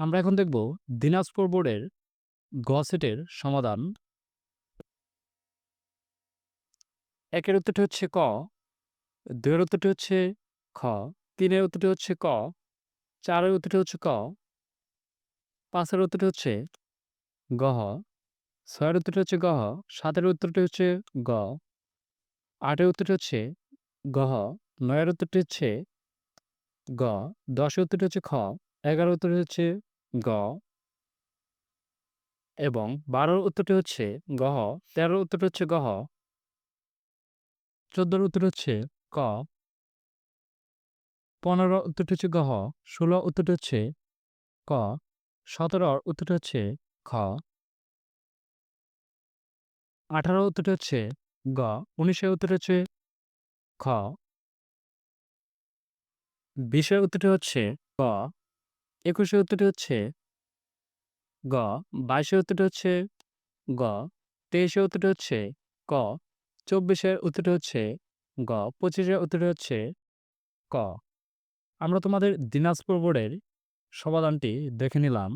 আমরা এখন দেখব দিনাজপুর বোর্ডের গ সেটের সমাধান একের উত্তরটি হচ্ছে ক দুয়ের উত্তরটি হচ্ছে খ তিনের উত্তরটি হচ্ছে ক চারের উত্তরটি হচ্ছে ক পাঁচের উত্তরটি হচ্ছে গহ ছয়ের উত্তরটি হচ্ছে গহ সাতের উত্তরটি হচ্ছে গ আটের উত্তরটি হচ্ছে গহ নয়ের উত্তরটি হচ্ছে গ দশের উত্তরটি হচ্ছে খ এগারো উত্তরটি হচ্ছে গ এবং বারোর উত্তরটি হচ্ছে গহ তেরোর উত্তরটি হচ্ছে গহ চোদ্দোর উত্তর হচ্ছে ক। পনেরো উত্তরটি হচ্ছে গহ ষোলো উত্তরটি হচ্ছে ক সতেরোর উত্তরটি হচ্ছে খ। আঠারো উত্তরটি হচ্ছে গ, উনিশের উত্তরটি হচ্ছে খ। বিশের উত্তরটি হচ্ছে গ একুশের উত্তরটি হচ্ছে গ, বাইশে উত্তরটি হচ্ছে গ, তেইশে উত্তরটি হচ্ছে ক চব্বিশের উত্তরটি হচ্ছে গ পঁচিশের উত্তরটি হচ্ছে ক। আমরা তোমাদের দিনাজপুর বোর্ডের সমাধানটি দেখে নিলাম।